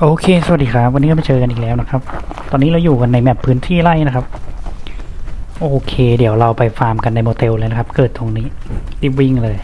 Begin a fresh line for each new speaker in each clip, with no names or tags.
โอเค สวัสดีครับ วันนี้ก็มาเจอกันอีกแล้วนะครับ ตอนนี้เราอยู่กันในแมปพื้นที่ไร่นะครับ โอเค เดี๋ยวเราไปฟาร์มกันในโมเตลเลยนะครับ เกิดตรงนี้รีบวิ่งเลย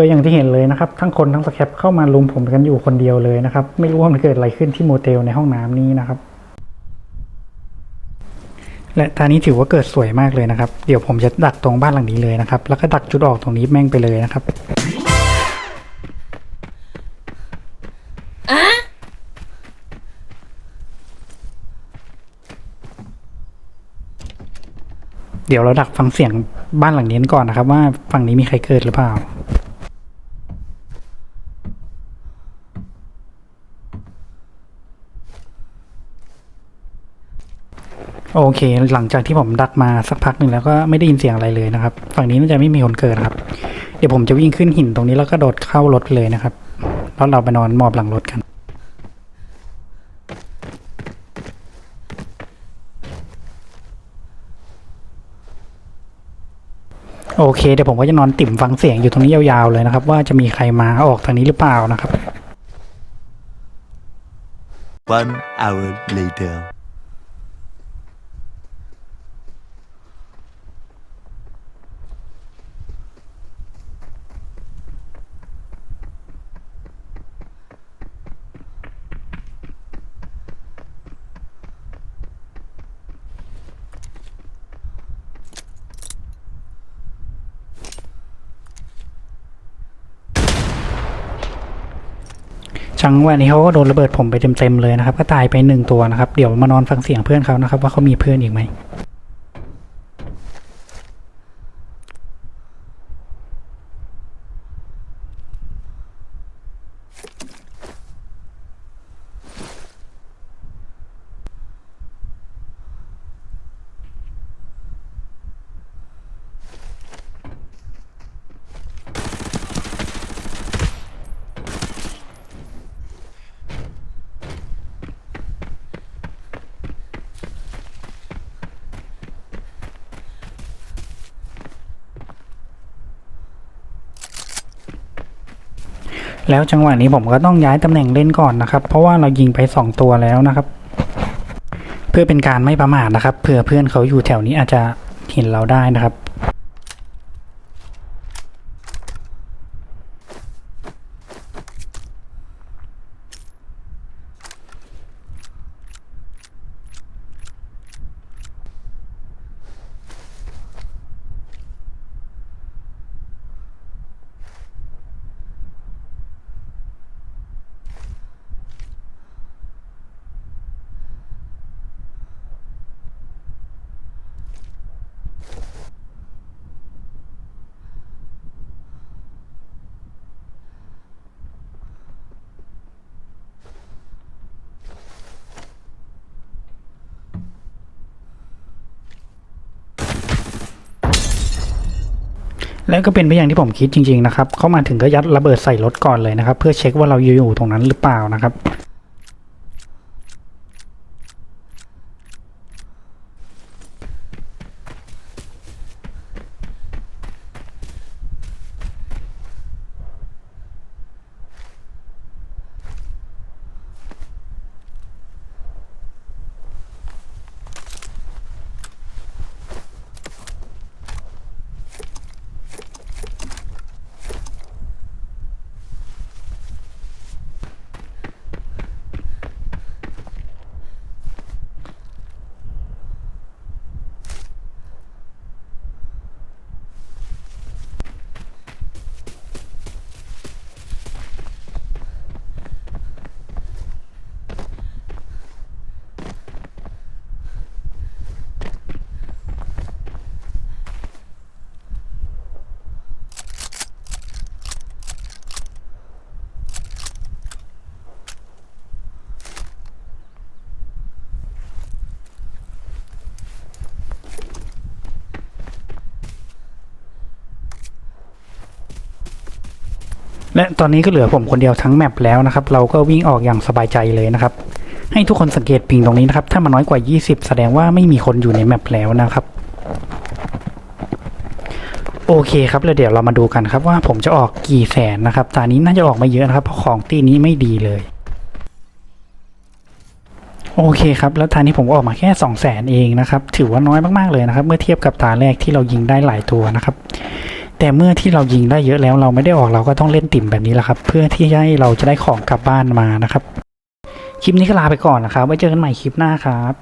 ก็อย่างที่เห็นเลยนะครับ ทั้งคนทั้งสแคปเข้ามาลุมผมกันอยู่คนเดียวเลยนะครับ ไม่รู้ว่ามันเกิดอะไรขึ้นที่โมเตลในห้องน้ำนี้นะครับ และทางนี้ถือว่าเกิดสวยมากเลยนะครับ เดี๋ยวผมจะดักตรงบ้านหลังนี้เลยนะครับ แล้วก็ดักจุดออกตรงนี้แม่งไปเลยนะครับเดี๋ยวเราดักฟังเสียงบ้านหลังนี้ก่อนนะครับ ว่าฝั่งนี้มีใครเกิดหรือเปล่า โอเค หลังจากที่ผมดักมาสักพักหนึ่งแล้วก็ไม่ได้ยินเสียงอะไรเลยนะครับ ฝั่งนี้น่าจะไม่มีคนเกิดครับ เดี๋ยวผมจะวิ่งขึ้นหินตรงนี้แล้วก็โดดเข้ารถเลยนะครับ แล้วเราไปนอนหมอบหลังรถกันโอเคเดี๋ยวผมก็จะนอนติ่มฟังเสียงอยู่ตรงนี้ยาวๆเลยนะครับ ว่าจะมีใครมาออกทางนี้หรือเปล่านะครับ
One hour later.
จังหวะนี้เขาก็โดนระเบิดผมไปเต็มๆเลยนะครับ ก็ตายไปหนึ่งตัวนะครับ เดี๋ยวมานอนฟังเสียงเพื่อนเขานะครับ ว่าเขามีเพื่อนอีกไหม แล้วจังหวะนี้ผมก็ต้องย้ายตำแหน่งเล่นก่อนนะครับ เพราะว่าเรายิงไปสองตัวแล้วนะครับ เพื่อเป็นการไม่ประมาทนะครับเผื่อเพื่อนเขาอยู่แถวนี้อาจจะเห็นเราได้นะครับ แล้วก็เป็นไปอย่างที่ผมคิดจริงๆนะครับ เข้ามาถึงก็ยัดระเบิดใส่รถก่อนเลยนะครับ เพื่อเช็คว่าเราอยู่ตรงนั้นหรือเปล่านะครับ และตอนนี้ก็เหลือผมคนเดียวทั้งแมปแล้วนะครับ เราก็วิ่งออกอย่างสบายใจเลยนะครับ ให้ทุกคนสังเกตปิงตรงนี้นะครับ ถ้ามันน้อยกว่า 20 แสดงว่าไม่มีคนอยู่ในแมปแล้วนะครับ โอเคครับ แล้วเดี๋ยวเรามาดูกันครับว่าผมจะออกกี่แสนนะครับตอนนี้น่าจะออกมาเยอะนะครับ เพราะของตีนี้ไม่ดีเลย โอเคครับ แล้วทางนี้ผมก็ออกมาแค่ 2 0 0แสนเองนะครับ ถือว่าน้อยมากๆเลยนะครับ เมื่อเทียบกับตาแรกที่เรายิงได้หลายตัวนะครับ แต่เมื่อที่เรายิงได้เยอะแล้วเราไม่ได้ออกเราก็ต้องเล่นติ่มแบบนี้แหละครับ เพื่อที่ให้เราจะได้ของกลับบ้านมานะครับ คลิปนี้ก็ลาไปก่อนนะครับ ไว้เจอกันใหม่คลิปหน้าครับ